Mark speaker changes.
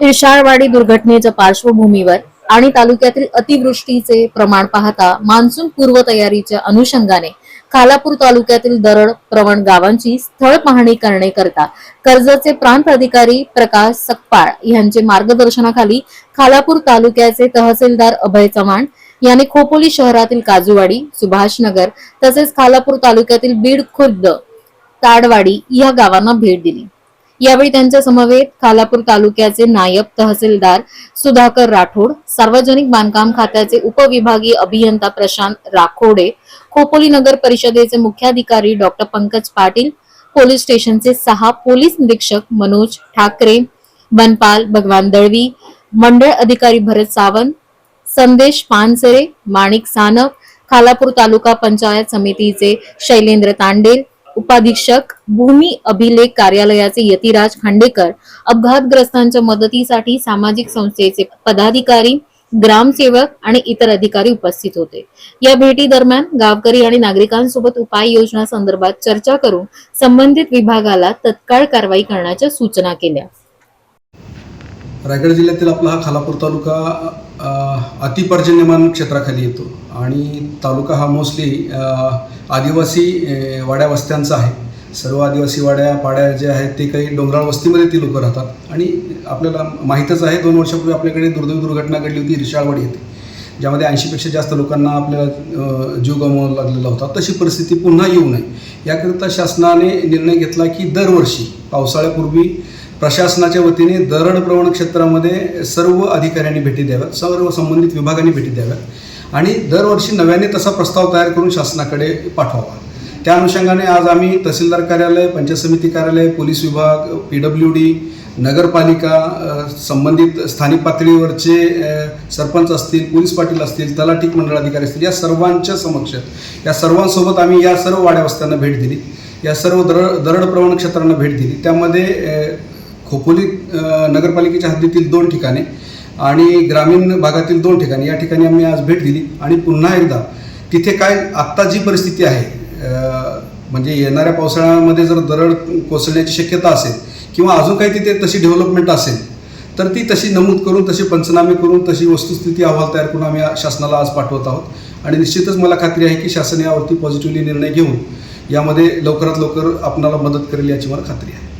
Speaker 1: इर्शाळवाडी दुर्घटनेच्या पार्श्वभूमीवर आणि तालुक्यातील अतिवृष्टीचे प्रमाण पाहता मान्सून पूर्वतयारीच्या अनुषंगाने खालापूर तालुक्यातील दरड प्रवण गावांची स्थळ पाहणी करण्याकरता कर्जचे प्रांत अधिकारी प्रकाश सकपाळ यांचे मार्गदर्शनाखाली खालापूर तालुक्याचे तहसीलदार अभय चव्हाण यांनी खोपोली शहरातील काजूवाडी सुभाषनगर तसेच खालापूर तालुक्यातील बीड खुर्द ताडवाडी या गावांना भेट दिली. यावेळी त्यांच्या समवेत खालापूर तालुक्याचे नायब तहसीलदार सुधाकर राठोड सार्वजनिक बांधकाम खात्याचे उपविभागीय अभियंता प्रशांत राखोडे खोपोली नगर परिषदेचे मुख्याधिकारी डॉक्टर पंकज पाटील पोलीस स्टेशनचे सहा पोलीस निरीक्षक मनोज ठाकरे बनपाल भगवान दळवी मंडळ अधिकारी भरत सावंत संदेश पानसरे माणिक सानप खालापूर तालुका पंचायत समितीचे शैलेंद्र तांडेल उपाधीक्षक भूमी अभिलेख कार्यालयाचे यतिराज खांडेकर अपघातग्रस्तांच्या मदतीसाठी सामाजिक संस्थेचे पदाधिकारी ग्रामसेवक आणि इतर अधिकारी उपस्थित होते. या भेटी दरम्यान गावकरी आणि नागरिकांसोबत उपाययोजना संदर्भात चर्चा करून संबंधित विभागाला तत्काळ कारवाई करण्याच्या सूचना केल्या.
Speaker 2: रायगड जिल्ह्यातील आपला हा खालापूर तालुका अतिपर्जन्यमान क्षेत्राखाली येतो. आणि तालुका हा मोस्टली आदिवासी वाड्या वस्त्यांचा आहे. सर्व आदिवासी वाड्या पाड्या जे आहेत ते काही डोंगराळ वस्तीमध्ये ती लोकं राहतात. आणि आपल्याला माहीतच आहे दोन वर्षापूर्वी आपल्याकडे दुर्दैवी दुर्घटना घडली होती रिशाळवाडी येथे. ज्यामध्ये ऐंशीपेक्षा जास्त लोकांना आपल्याला जीव गमावा लागलेला होता. तशी परिस्थिती पुन्हा येऊ नये. याकरिता शासनाने निर्णय घेतला की दरवर्षी पावसाळ्यापूर्वी प्रशासनाच्या वतीने दरड प्रवण क्षेत्रामध्ये सर्व अधिकाऱ्यांनी भेटी द्याव्यात सर्व संबंधित विभागांनी भेटी द्याव्यात आणि दरवर्षी नव्याने तसा प्रस्ताव तयार करून शासनाकडे पाठवावा. त्या अनुषंगाने आज आम्ही तहसीलदार कार्यालय पंचायत समिती कार्यालय पोलीस विभाग पी डब्ल्यू डी नगरपालिका संबंधित स्थानिक पातळीवरचे सरपंच असतील पोलीस पाटील असतील तलाठीक मंडळ अधिकारी असतील या सर्वांच्या समक्ष या सर्वांसोबत आम्ही या सर्व वाड्यावस्त्यांना भेट दिली. या सर्व दर दरड प्रवण क्षेत्रांना भेट दिली. त्यामध्ये खोपोली नगरपालिकेच्या हद्दीतील दोन ठिकाणे आणि ग्रामीण भागातील दोन ठिकाणी. या ठिकाणी आम्ही आज भेट दिली आणि पुन्हा एकदा तिथे काय आत्ता जी परिस्थिती आहे म्हणजे येणाऱ्या पावसाळ्यामध्ये जर दरड कोसळण्याची शक्यता असेल किंवा अजून काही तिथे तशी डेव्हलपमेंट असेल तर ती तशी नमूद करून तसे पंचनामे करून तशी वस्तुस्थिती अहवाल तयार करून आम्ही शासनाला आज पाठवत आहोत. आणि निश्चितच मला खात्री आहे की शासन यावरती पॉझिटिव्हली निर्णय घेऊन यामध्ये लवकरात लवकर आपणाला मदत करेल याची मला खात्री आहे.